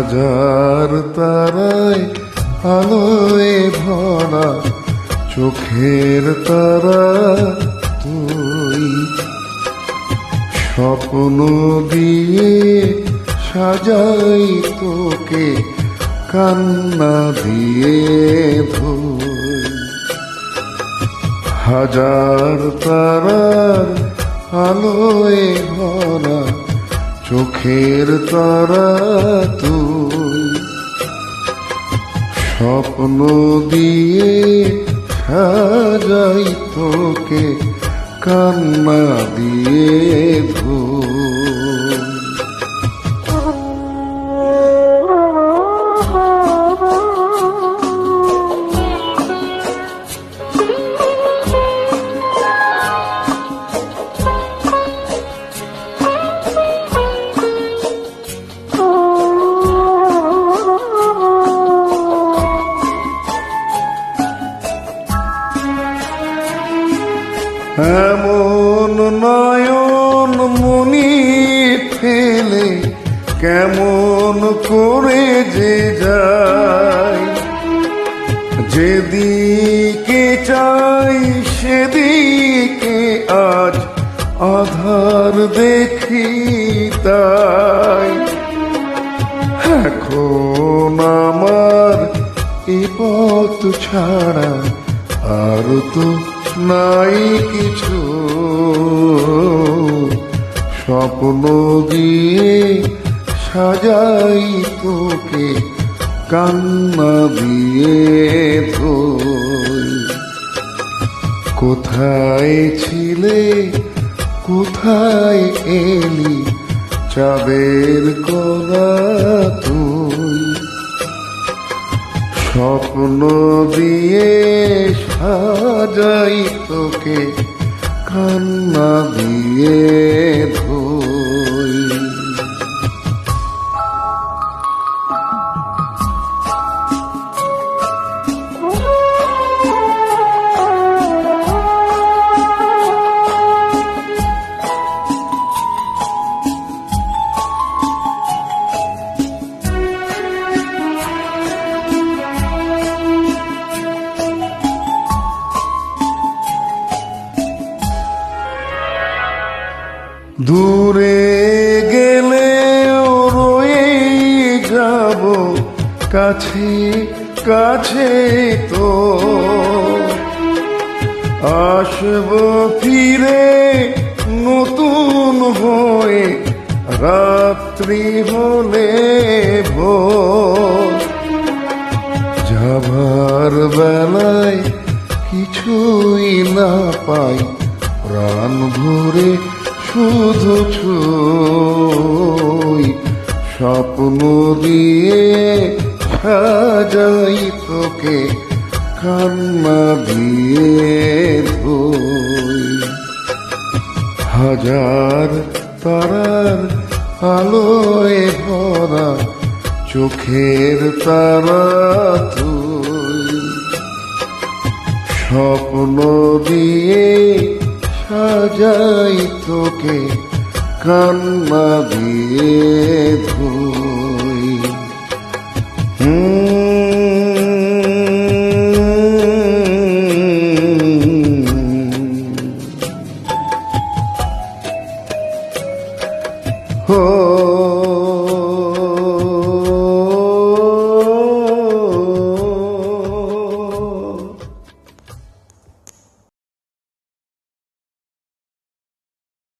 হাজার তারায় আলোয় ভরা চোখের তারা তুই। স্বপ্ন দিয়ে সাজাই তোকে, কান্না দিয়ে ধুই হাজার তারার আলোয় ভরা চোখের তারা তুই। স্বপ্ন দিয়ে সাজাই তোকে কান্না দিয়ে ধুই এমন নয়ন মনি ফেলে কেমন করে যে যায়? যেদিকে চাই সেদিকে আজ আধার দেখি তাই। এখন আমার এ পথ ছাড়া আর তো নাই কিছু। স্বপ্ন দিয়ে সাজাই তোকে কান্না দিয়ে ধোই। কোথায় ছিলে, কোথায় এলি চাঁদের কলা স্বপ্ন দিয়ে সাজাই তোকে কান্না দিয়ে ধোই কাছে কাছে তো আসব ফিরে নতুন হয়ে, রাত্রি হলে ভোর। যাবার বেলায় কিছুই না পাই, প্রাণ ভরে শুধু ছুই। স্বপ্ন দিয়ে সাজাই তোকে কান্না দিয়ে হাজার তারার আলোয় ভরা চোখের তারা তুই স্বপ্ন দিয়ে সাজাই তোকে কান্না দিয়ে ধুই Oh